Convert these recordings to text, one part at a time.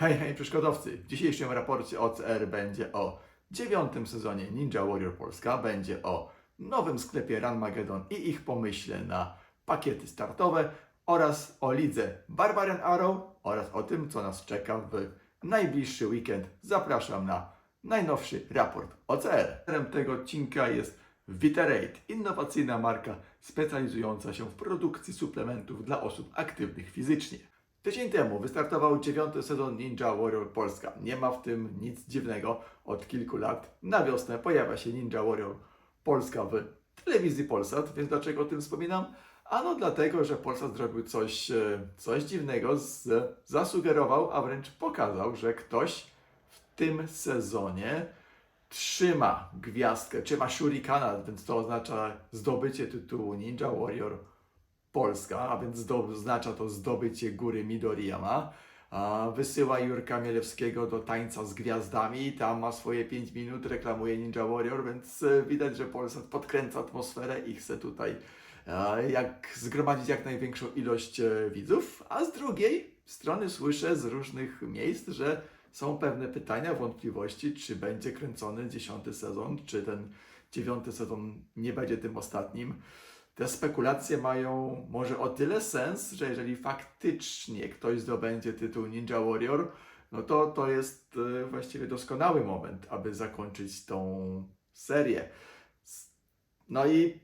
Hej, hej, przeszkodowcy! W dzisiejszym raporcie OCR będzie o dziewiątym sezonie Ninja Warrior Polska, będzie o nowym sklepie Ranmagedon i ich pomyśle na pakiety startowe oraz o lidze Barbarian Arrow oraz o tym, co nas czeka w najbliższy weekend. Zapraszam na najnowszy raport OCR. Celem tego odcinka jest Viterate, innowacyjna marka specjalizująca się w produkcji suplementów dla osób aktywnych fizycznie. Tydzień temu wystartował dziewiąty sezon Ninja Warrior Polska. Nie ma w tym nic dziwnego. Od kilku lat na wiosnę pojawia się Ninja Warrior Polska w telewizji Polsat, więc dlaczego o tym wspominam? Ano dlatego, że Polsat zrobił coś, e, coś dziwnego, z, zasugerował, a wręcz pokazał, że ktoś w tym sezonie trzyma gwiazdkę, trzyma shurikana, więc to oznacza zdobycie tytułu Ninja Warrior Polska, a więc zdo- oznacza to zdobycie góry Midoriyama. A, Wysyła Jurka Mielewskiego do tańca z gwiazdami, tam ma swoje 5 minut, reklamuje Ninja Warrior, więc e, widać, że Polsat podkręca atmosferę i chce tutaj jak zgromadzić jak największą ilość e, widzów, a z drugiej strony słyszę z różnych miejsc, że są pewne pytania, wątpliwości, czy będzie kręcony dziesiąty sezon, czy ten dziewiąty sezon nie będzie tym ostatnim. Te spekulacje mają może o tyle sens, że jeżeli faktycznie ktoś zdobędzie tytuł Ninja Warrior, no to to jest e, właściwie doskonały moment, aby zakończyć tą serię. No i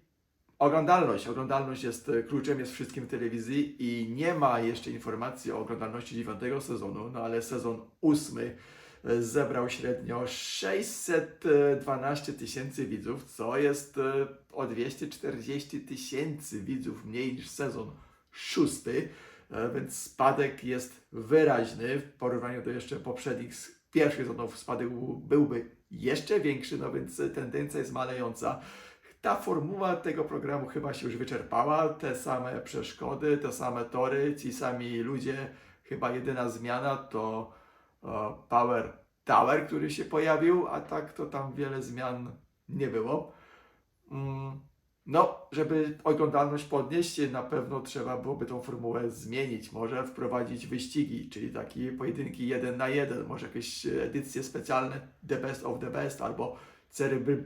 oglądalność. Oglądalność jest e, kluczem, jest wszystkim w telewizji i nie ma jeszcze informacji o oglądalności dziewiątego sezonu, no ale sezon ósmy zebrał średnio 612 tysięcy widzów, co jest e, o 240 tysięcy widzów mniej niż sezon szósty, e, więc spadek jest wyraźny w porównaniu do jeszcze poprzednich pierwszych sezonów. Spadek był- byłby jeszcze większy, no więc e, tendencja jest malejąca. Ta formuła tego programu chyba się już wyczerpała. Te same przeszkody, te same tory, ci sami ludzie. Chyba jedyna zmiana to Power Tower, który się pojawił, a tak to tam wiele zmian nie było. Mm, No, żeby oglądalność podnieść, na pewno trzeba byłoby tą formułę zmienić. Może wprowadzić wyścigi, czyli takie pojedynki jeden na jeden, może jakieś edycje specjalne, The Best of the Best, albo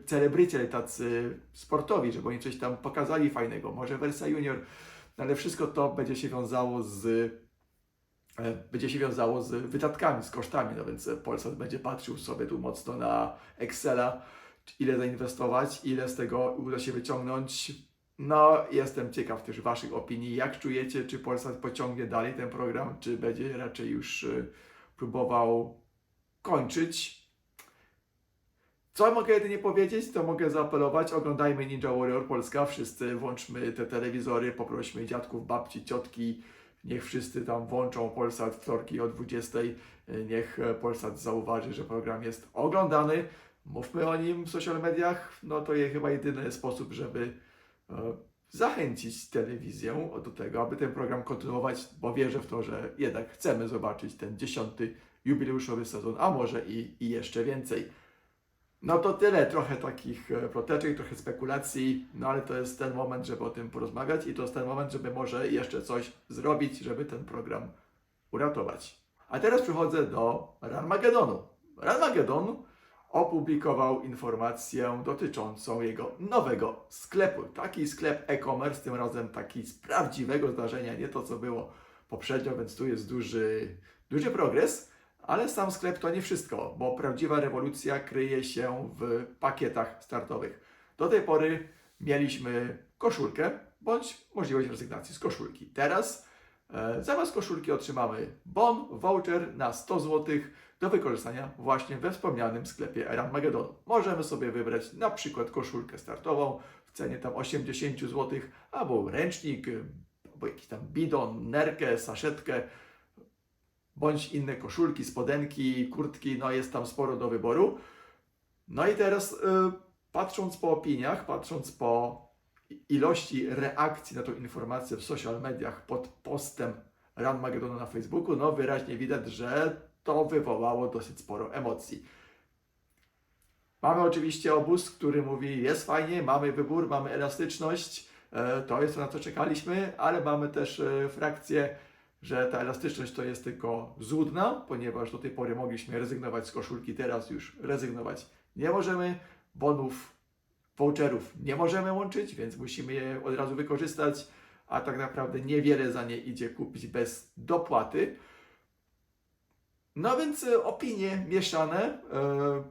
celebry, tacy sportowi, żeby oni coś tam pokazali fajnego, może wersja junior, No, ale wszystko to będzie się wiązało z będzie się wiązało z wydatkami, z kosztami, no więc e, Polsat będzie patrzył sobie tu mocno na Excela, ile zainwestować, ile z tego uda się wyciągnąć. No, jestem ciekaw też Waszych opinii. Jak czujecie, czy Polsat pociągnie dalej ten program, czy będzie raczej już y, próbował kończyć? Co mogę jedynie powiedzieć, to mogę zaapelować, oglądajmy Ninja Warrior Polska, wszyscy włączmy te telewizory, poprośmy dziadków, babci, ciotki, niech wszyscy tam włączą Polsat wtorki o 20, niech e, Polsat zauważy, że program jest oglądany, mówmy o nim w social mediach, no to jest chyba jedyny sposób, żeby e, zachęcić telewizję do tego, aby ten program kontynuować, bo wierzę w to, że jednak chcemy zobaczyć ten dziesiąty jubileuszowy sezon, a może i, i jeszcze więcej. No to tyle, trochę takich e, ploteczek, trochę spekulacji, no ale to jest ten moment, żeby o tym porozmawiać i to jest ten moment, żeby może jeszcze coś zrobić, żeby ten program uratować. A teraz przechodzę do Ranmagedonu. Ranmagedon opublikował informację dotyczącą jego nowego sklepu. Taki sklep e-commerce, tym razem taki z prawdziwego zdarzenia, nie to co było poprzednio, więc tu jest duży, duży progres. Ale sam sklep to nie wszystko, bo prawdziwa rewolucja kryje się w pakietach startowych. Do tej pory mieliśmy koszulkę bądź możliwość rezygnacji z koszulki. Teraz e, zamiast koszulki otrzymamy bon, voucher na 100 zł do wykorzystania właśnie we wspomnianym sklepie Eran. Możemy sobie wybrać na przykład koszulkę startową w cenie tam 80 zł, albo ręcznik, albo jakiś tam bidon, nerkę, saszetkę, bądź inne koszulki, spodenki, kurtki, no jest tam sporo do wyboru. No i teraz y, patrząc po opiniach, patrząc po ilości reakcji na tą informację w social mediach pod postem Run Magedonu na Facebooku, no wyraźnie widać, że to wywołało dosyć sporo emocji. Mamy oczywiście obóz, który mówi, jest fajnie, mamy wybór, mamy elastyczność, e, to jest to, na co czekaliśmy, ale mamy też e, frakcję że ta elastyczność to jest tylko złudna, ponieważ do tej pory mogliśmy rezygnować z koszulki, teraz już rezygnować nie możemy. Bonów, voucherów nie możemy łączyć, więc musimy je od razu wykorzystać, a tak naprawdę niewiele za nie idzie kupić bez dopłaty. No więc e, opinie mieszane. E,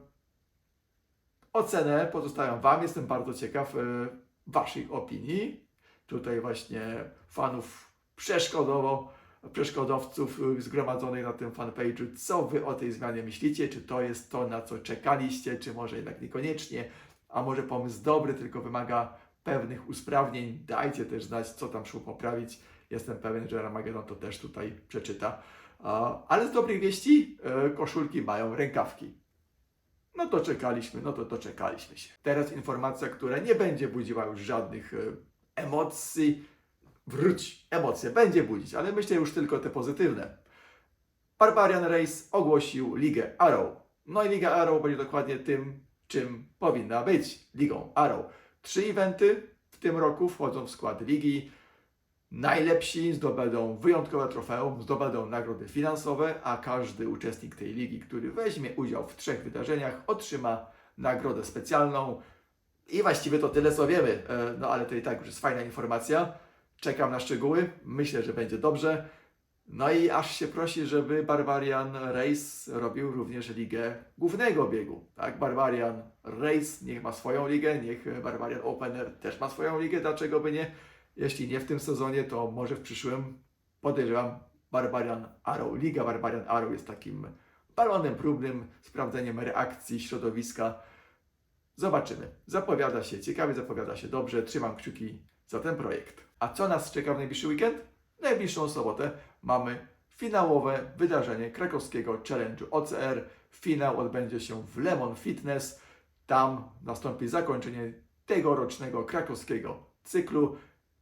ocenę pozostawiam Wam. Jestem bardzo ciekaw e, Waszych opinii. Tutaj właśnie fanów przeszkodowo, przeszkodowców e, zgromadzonych na tym fanpage'u. Co Wy o tej zmianie myślicie? Czy to jest to, na co czekaliście, czy może jednak niekoniecznie? A może pomysł dobry, tylko wymaga pewnych usprawnień? Dajcie też znać, co tam szło poprawić. Jestem pewien, że Armageddon to też tutaj przeczyta. Ale z dobrych wieści e, koszulki mają rękawki. No to czekaliśmy, no to doczekaliśmy się. Teraz informacja, która nie będzie budziła już żadnych e, emocji. Wróć, emocje będzie budzić, ale myślę już tylko te pozytywne. Barbarian Race ogłosił Ligę Arrow. No i Liga Arrow będzie dokładnie tym, czym powinna być Ligą Arrow. Trzy eventy w tym roku wchodzą w skład ligi. Najlepsi zdobędą wyjątkowe trofeum, zdobędą nagrody finansowe, a każdy uczestnik tej ligi, który weźmie udział w trzech wydarzeniach, otrzyma nagrodę specjalną. I właściwie to tyle, co wiemy. E, No ale to i tak już jest fajna informacja. Czekam na szczegóły. Myślę, że będzie dobrze. No i aż się prosi, żeby Barbarian Race robił również ligę głównego biegu. Tak, Barbarian Race niech ma swoją ligę, niech Barbarian Opener też ma swoją ligę, dlaczego by nie? Jeśli nie w tym sezonie, to może w przyszłym podejrzewam Barbarian Arrow. Liga Barbarian Arrow jest takim balonem próbnym, sprawdzeniem reakcji środowiska. Zobaczymy. Zapowiada się ciekawie, zapowiada się dobrze. Trzymam kciuki za ten projekt. A co nas czeka w najbliższy weekend? Najbliższą sobotę mamy finałowe wydarzenie krakowskiego challenge'u OCR. Finał odbędzie się w Lemon Fitness. Tam nastąpi zakończenie tegorocznego krakowskiego cyklu.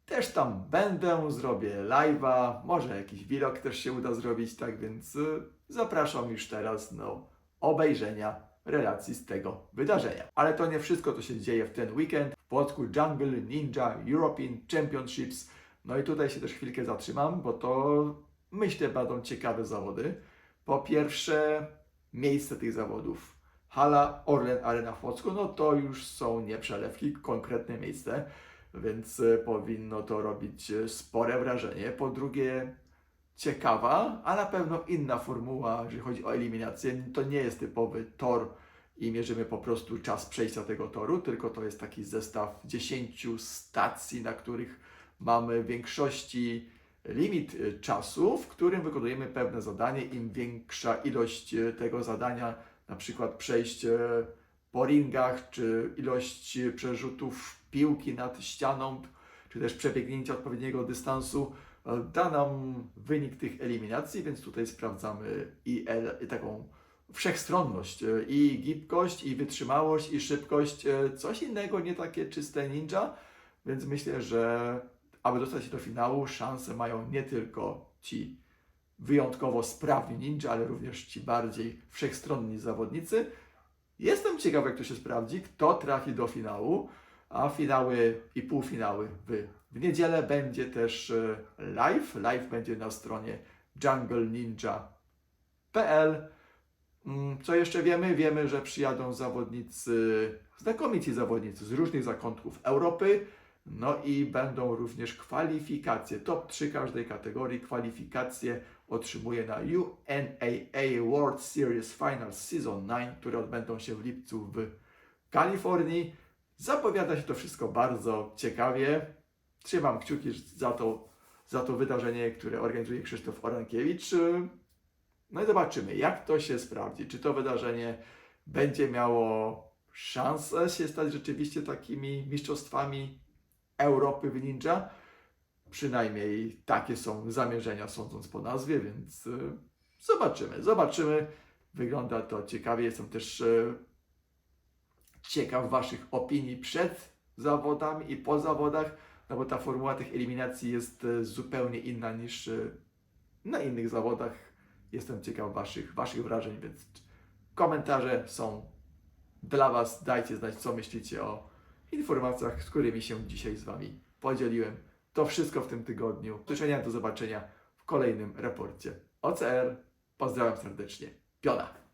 Też tam będę, zrobię live'a, może jakiś vlog też się uda zrobić, tak więc y, zapraszam już teraz do obejrzenia relacji z tego wydarzenia. Ale to nie wszystko, co się dzieje w ten weekend. W Płocku Jungle Ninja European Championships. No i tutaj się też chwilkę zatrzymam, bo to myślę będą ciekawe zawody. Po pierwsze, miejsce tych zawodów. Hala Orlen Arena w Płocku, no to już są nie przelewki, konkretne miejsce więc e, powinno to robić e, spore wrażenie. Po drugie, ciekawa, a na pewno inna formuła, jeżeli chodzi o eliminację. To nie jest typowy tor i mierzymy po prostu czas przejścia tego toru, tylko to jest taki zestaw 10 stacji, na których mamy w większości limit e, czasu, w którym wykonujemy pewne zadanie. Im większa ilość e, tego zadania, na przykład przejście po ringach, czy ilość przerzutów piłki nad ścianą, czy też przebiegnięcia odpowiedniego dystansu, e, da nam wynik tych eliminacji, więc tutaj sprawdzamy i, el, i taką wszechstronność, e, i gibkość, i wytrzymałość, i szybkość, e, coś innego, nie takie czyste ninja, więc myślę, że aby dostać się do finału, szanse mają nie tylko ci wyjątkowo sprawni ninja, ale również ci bardziej wszechstronni zawodnicy. Jestem ciekaw, jak to się sprawdzi, kto trafi do finału, a finały i półfinały w, w niedzielę będzie też e, live. Live będzie na stronie jungleninja.pl. Mm, Co jeszcze wiemy? Wiemy, że przyjadą zawodnicy, znakomici zawodnicy z różnych zakątków Europy. No i będą również kwalifikacje. Top 3 każdej kategorii. Kwalifikacje otrzymuje na UNAA World Series Finals Season 9, które odbędą się w lipcu w Kalifornii. Zapowiada się to wszystko bardzo ciekawie. Trzymam kciuki za to, za to wydarzenie, które organizuje Krzysztof Orankiewicz. No i zobaczymy, jak to się sprawdzi. Czy to wydarzenie będzie miało szansę się stać rzeczywiście takimi mistrzostwami Europy w ninja? Przynajmniej takie są zamierzenia, sądząc po nazwie, więc y, zobaczymy. Zobaczymy. Wygląda to ciekawie. Jestem też y, ciekaw Waszych opinii przed zawodami i po zawodach, no bo ta formuła tych eliminacji jest e, zupełnie inna niż e, na innych zawodach. Jestem ciekaw Waszych, waszych wrażeń, więc komentarze są dla Was. Dajcie znać, co myślicie o informacjach, z którymi się dzisiaj z Wami podzieliłem. To wszystko w tym tygodniu. Do do zobaczenia w kolejnym raporcie OCR. Pozdrawiam serdecznie. Piona.